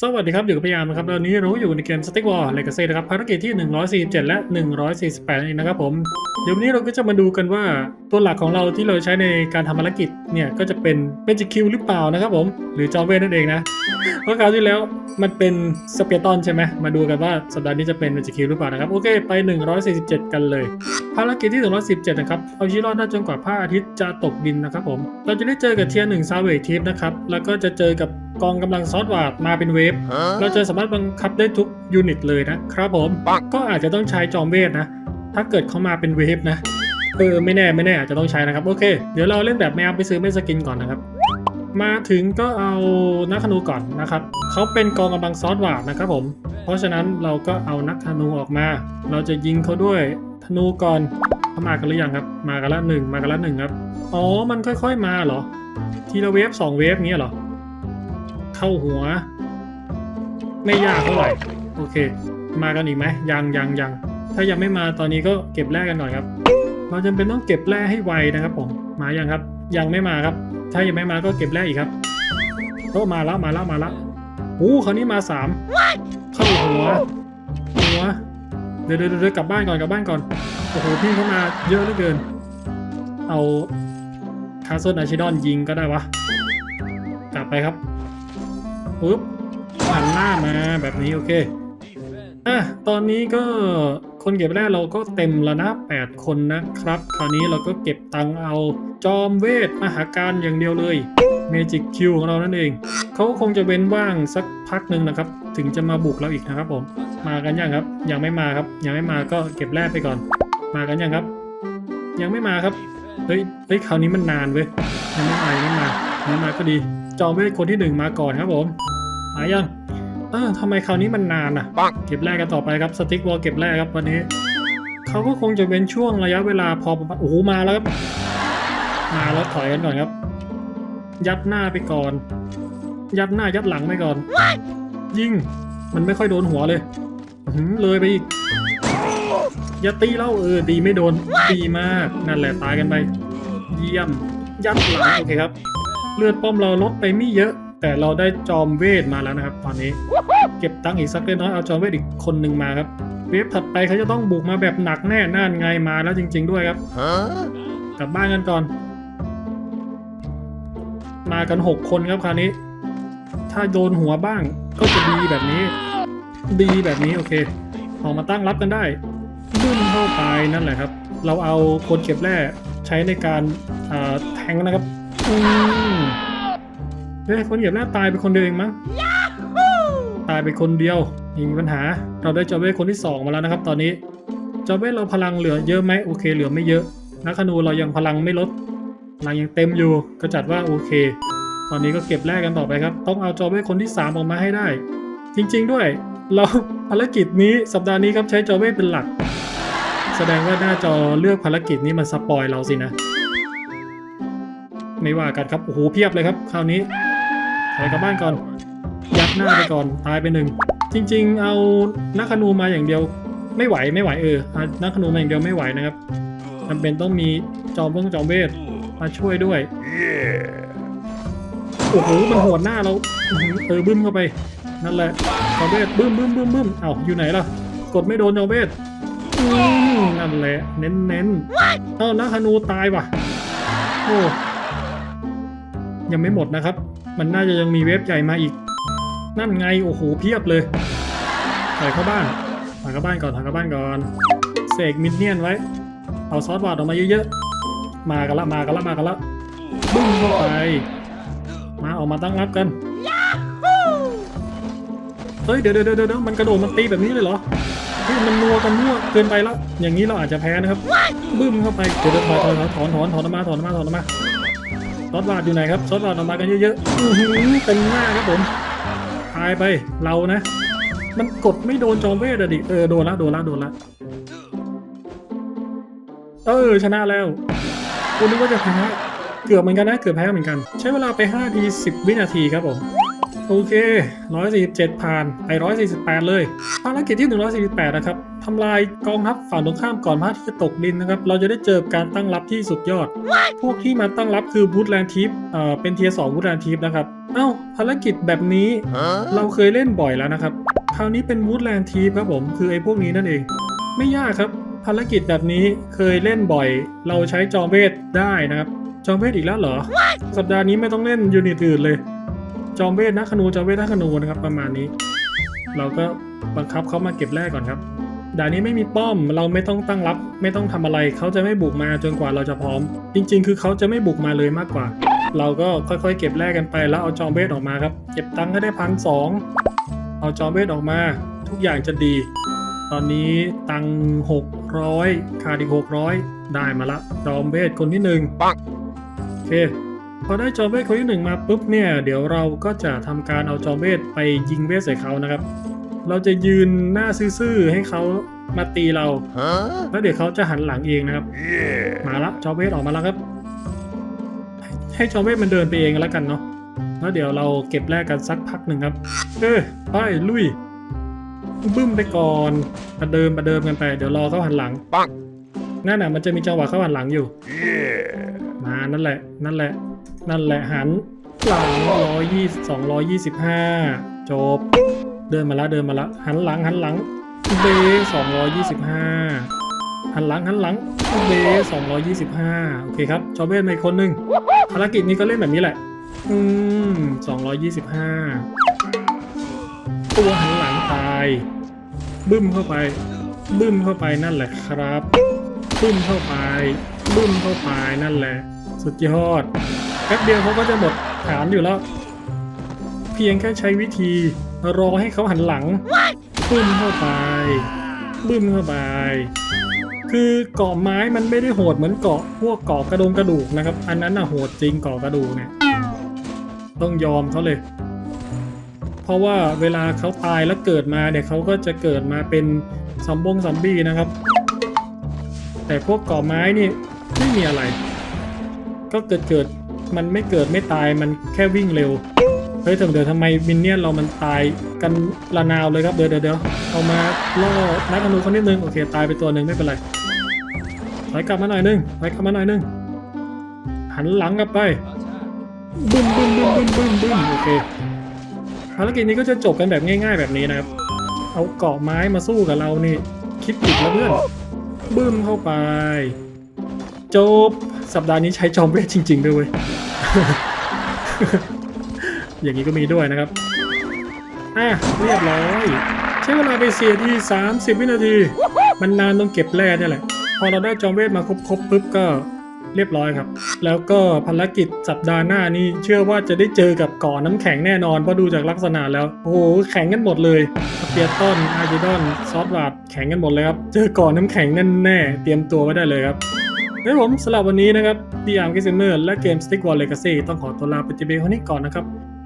สวัสดีครับอยู่กับพยายามนะครับแล้ววันนี้เราอยู่ในเกม Stick War Legacy นะครับภารกิจที่ 147 และ 148นั่นเองนะครับผมเดี๋ยววันนี้เราก็จะมาดูกันว่าตัวหลักของเราที่เราใช้ในการทำภารกิจเนี่ยก็จะเป็นเป็นจิคิวหรือเปล่านะครับผมหรือจอเวทนั่นเองนะเพราะคราวที่แล้วมันเป็นสเปียตอนใช่ไหมมาดูกันว่าสัปดาห์นี้จะเป็นเมจิคิวหรือเปล่านะครับโอเคไป 147 กันเลย ภารกิจที่ 117 นะครับเอาชีวิตรอดได้จนกว่าพระอาทิตย์จะตกดินนะครับผมเราจะได้เจอกับเทียร์หนึ่งซาเวททิปนะครับแล้วก็จะเจอกับ กองกำลังซอสวาร์ดมาเป็นเวฟ เราจะสามารถบังคับได้ทุกยูนิตเลยนะครับผม ก็อาจจะต้องใช้จอมเวทนะ ถ้าเกิดเขามาเป็นเวฟนะ เออไม่แน่ไม่แน่อาจจะต้องใช้นะครับโอเค เดี๋ยวเราเล่นแบบไม่เอาไปซื้อไม่สกินก่อนนะครับ มาถึงก็เอานักธนูก่อนนะครับ เขาเป็นกองกำลังซอสวาร์ดนะครับผม เพราะฉะนั้นเราก็เอานักธนูออกมา เราจะยิงเขาด้วยธนูก่อนเขามากันหรือยังครับ มากันละหนึ่งมากันละหนึ่งครับ อ๋อ มันค่อย ๆ มาเหรอ ทีละเวฟสองเวฟเงี้ยเหรอ เข้าหัว ไม่ยากเท่าไหร่โอเค มากันอีกไหมยังยังยังถ้ายังไม่มาตอนนี้ก็เก็บแร่กันก่อนครับเราจำเป็นต้องเก็บแร่ให้ไวนะครับผมมายังครับ ยังไม่มาครับ ถ้ายังไม่มาก็เก็บแร่อีกครับโอ้มาแล้วมาแล้วมาแล้วโอ้คราวนี้มาสามเข้าหัวหัวเดี๋ยวเดี๋ยวเดี๋ยวกลับบ้านก่อนกลับบ้านก่อนโอ้โหพี่เขามาเยอะเหลือเกิน เอาคาสเซิลอาชิดอนยิงก็ได้วะ กลับไปครับ ปุ๊บหันหน้ามาแบบนี้โอเคอะตอนนี้ก็คนเก็บแร่เราก็เต็มแล้วนะ 8 คนนะครับ คราวนี้เราก็เก็บตังค์เอาจอมเวทมหาการอย่างเดียวเลย Magic Q ของเรานั่นเอง เขาก็คงจะเว้นว่างสักพักหนึ่งนะครับ ถึงจะมาบุกเราอีกนะครับผม มากันยังครับ ยังไม่มาครับ ยังไม่มาก็เก็บแร่ไปก่อน มากันยังครับ ยังไม่มาครับ เฮ้ย เฮ้ย คราวนี้มันนานเว้ย ยังไม่มายังไม่มายังไม่มาก็ดี จอมเวทคนที่หนึ่งมาก่อนครับผมมายังเออทำไมคราวนี้มันนานอะ เก็บแรกกันต่อไปครับสติ๊กวอลเก็บแรกครับวันนี้เขาก็คงจะเป็นช่วงระยะเวลาพอประมาณโอ้โหมาแล้วครับมาแล้วถอยกันก่อนครับ ยัดหน้าไปก่อน ยัดหน้ายัดหลังไปก่อน ยิงมันไม่ค่อยโดนหัวเลยอื้อหืมเลยไปอีกอย่าตีเล่าเออดีไม่โดนดีมากนั่นแหละตายกันไป เยี่ยมยัดหลังโอเคครับ เลือดป้อมเราลดไปไม่เยอะ แต่เราได้จอมเวทมาแล้วนะครับ ตอนนี้ เก็บตังค์อีกสักเล็กน้อยเอาจอมเวทอีกคนหนึ่งมาครับเวฟถัดไปเขาจะต้องบุกมาแบบหนักแน่น่านไงมาแล้วจริง ๆ ด้วยครับกลับบ้านกันก่อน มากันหกคนครับคราวนี้ ถ้าโดนหัวบ้างก็จะดีแบบนี้ ดีแบบนี้โอเคออกมาตั้งรับกันได้บึ้มเข้าไปนั่นแหละครับ เราเอาคนเก็บแร่ใช้ในการอ่าแทงนะครับ อืมเฮ้ยคนเก็บแร่ตายไปคนเดียวเองมั้งตายไปคนเดียวไมมีปัญหา เราได้จอเวทคนที่สองมาแล้วนะครับ ตอนนี้จอเวทเราพลังเหลือเยอะไหมโอเค เหลือไม่เยอะนักธนูเรายังพลังไม่ลดพลังยังเต็มอยู่ ก็จัดว่าโอเค ตอนนี้ก็เก็บแรกกันต่อไปครับ ต้องเอาจอเวทคนที่ 3 ออกมาให้ได้ จริง ๆ ด้วย เราภารกิจนี้สัปดาห์นี้ครับใช้จอเวทเป็นหลัก แสดงว่าหน้าจอเลือกภารกิจนี้มันสปอยเราสินะ ไม่ว่ากันครับ โอ้โหเพียบเลยครับ คราวนี้ถอยกลับบ้านก่อน ยัดหน้าไปก่อน ตายไปหนึ่ง จริง ๆ เอานักขนูมาอย่างเดียว ไม่ไหวไม่ไหวเออนักขนูมาอย่างเดียวไม่ไหวนะครับจำเป็นต้องมีจอมเบิ้งจอมเวทมาช่วยด้วย โอ้โห มันโหดหน้าเรา เออบึ้มเข้าไป นั่นแหละ จอมเวทบึ้มบึ้มบึ้มบึ้มเอ้าอยู่ไหนล่ะ กดไม่โดนจอมเวทนั่นแหละ เน้นเน้นเอ้านักธนูตายว่ะ โอ้ ยังไม่หมดนะครับ มันน่าจะยังมีเวฟใหญ่มาอีก นั่นไงโอ้โหเพียบเลยถอยเข้าบ้านถอยเข้าบ้านก่อนถอยเข้าบ้านก่อนเสกมินเนี่ยนไว้ เอาซอสวาดออกมาเยอะๆ มากันละมากันละมากันละบึ้มเข้าไป มาออกมาตั้งรับกันเฮ้ยเดี๋ยวเดี๋ยวเดี๋ยวเดี๋ยวมันกระโดดมันตีแบบนี้เลยเหรอเฮ้ยมันนัวกันมั่วเกินไปแล้วอย่างนี้เราอาจจะแพ้นะครับ บึ้มเข้าไปเดี๋ยวถอยถอยถอยถอนถอนถอนออกมาถอนออกมาถอนออกมา ซอสวาดอยู่ไหนครับซอสวาดออกมากันเยอะๆอื้อหือเต็มหน้าครับผมตายไปเรานะ มันกดไม่โดนจอมเวทอะดิเออโดนละโดนละโดนละเออชนะแล้วคุณนึกว่าจะแพ้เกือบเหมือนกันนะเกือบแพ้เหมือนกัน ใช้เวลาไป5ที10 วินาทีครับผมโอเค 147 ผ่าน ไป 148 เลย ภารกิจที่ 148 นะครับ ทำลายกองทัพฝั่งตรงข้ามก่อนพระอาทิตย์จะตกดินนะครับ เราจะได้เจอการตั้งรับที่สุดยอด พวกที่มาตั้งรับคือบูธแลนทิปเอ่อเป็นเทียร์สองบูธแลนทิปนะครับเอ้าภารกิจแบบนี้เราเคยเล่นบ่อยแล้วนะครับ คราวนี้เป็นวูดแลนด์ทีฟครับผมคือไอ้พวกนี้นั่นเอง ไม่ยากครับ ภารกิจแบบนี้เคยเล่นบ่อย เราใช้จอมเวทได้นะครับ จอมเวทอีกแล้วเหรอ สัปดาห์นี้ไม่ต้องเล่นยูนิตอื่นเลย จอมเวทนักขนูจอมเวทนักขนูนะครับประมาณนี้ เราก็บังคับเขามาเก็บแรกก่อนครับ ด่านนี้ไม่มีป้อมเราไม่ต้องตั้งรับ ไม่ต้องทำอะไรเขาจะไม่บุกมาจนกว่าเราจะพร้อม จริง ๆ คือเขาจะไม่บุกมาเลยมากกว่า เราก็ค่อยๆ เก็บแรกกันไปแล้วเอาจอมเวทออกมาครับ เก็บตังค์ให้ได้พันสองเอาจอมเวทออกมา ทุกอย่างจะดี ตอนนี้ตังหกร้อยขาดอีกหกร้อยได้มาละจอมเวทคนที่หนึ่งปังโอเคพอได้จอมเวทคนที่หนึ่งมาปุ๊บเนี่ยเดี๋ยวเราก็จะทำการเอาจอมเวทไปยิงเวทใส่เขานะครับ เราจะยืนหน้าซื่อๆให้เขามาตีเรา Huh? แล้วเดี๋ยวเขาจะหันหลังเองนะครับ Yeah. มาละจอมเวทออกมาแล้วครับ ให้ให้จอมเวทมันเดินไปเองแล้วกันเนาะ แล้วเดี๋ยวเราเก็บแรกกันสักพักหนึ่งครับ เออไปลุย บึ้มไปก่อนประเดิมประเดิมกันไป เดี๋ยวรอเขาหันหลัง ปังนั่นน่ะมันจะมีจังหวะเขาหันหลังอยู่ Yeah. มานั่นแหละ นั่นแหละ นั่นแหละหันหลังร้อยยี่สองร้อยยี่สิบห้าจบ เดินมาละเดินมาละหันหลังหันหลังเบสองร้อยยี่สิบห้าหันหลังหันหลังเบสองร้อยยี่สิบห้าโอเคครับจอเบสมาอีกคนหนึ่งภารกิจนี้ก็เล่นแบบนี้แหละ อืมสองร้อยยี่สิบห้าตัวหันหลังตาย บึ้มเข้าไป บึ้มเข้าไปนั่นแหละครับ บึ้มเข้าไป บึ้มเข้าไปนั่นแหละ สุดยอดแป๊บเดียวเขาก็จะหมดฐานอยู่แล้ว เพียงแค่ใช้วิธี รอให้เขาหันหลังบึ้มเข้าไปบึ้มเข้าไป คือเกาะไม้มันไม่ได้โหดเหมือนเกาะพวกเกาะกระดงกระดูกนะครับ อันนั้นน่ะโหดจริงเกาะกระดูกเนี่ยต้องยอมเขาเลย เพราะว่าเวลาเขาตายแล้วเกิดมาเนี่ยเขาก็จะเกิดมาเป็นซอมบงซอมบี้นะครับ แต่พวกเกาะไม้นี่ไม่มีอะไร ก็เกิดเกิดมันไม่เกิดไม่ตายมันแค่วิ่งเร็ว เฮ้ยแต่เดี๋ยวทำไมมินเนี่ยนเรามันตายกันระนาวเลยครับเดี๋ยวเดี๋ยวเอามาล่อนักธนูเขานิดนึงโอเคตายไปตัวหนึ่งไม่เป็นไรถอยกลับมาหน่อยนึงถอยกลับมาหน่อยนึงหันหลังกลับไปบึ้มบึ้มบึ้มบึ้มบึ้มบึ้มโอเคภารกิจนี้ก็จะจบกันแบบง่ายๆแบบนี้นะครับ เอาเกาะไม้มาสู้กับเรานี่ คิดผิดแล้วเพื่อนบึ้มเข้าไป จบสัปดาห์นี้ใช้จอมเวทจริง ๆ ด้วยเว้ย อย่างนี้ก็มีด้วยนะครับ อะเรียบร้อย ใช้เวลาไปเสียที่ 30 วินาที มันนานต้องเก็บแร่เนี่ยแหละ พอเราได้จอมเวทมาครบๆปุ๊บก็เรียบร้อยครับ แล้วก็ภารกิจสัปดาห์หน้านี่เชื่อว่าจะได้เจอกับก่อน้ำแข็งแน่นอนเพราะดูจากลักษณะแล้ว โอ้โหแข็งกันหมดเลยสเปียร์ตันอาร์จิดอนซอสวาดแข็งกันหมดเลยครับ เจอก่อน้ำแข็งแน่ๆเตรียมตัวไว้ได้เลยครับครับผมสำหรับวันนี้นะครับพี่อาร์มกิสเมอร์และเกม Stick Wall Legacy ต้องขอตัวลาไปจีเบคนนี้ก่อนนะครับ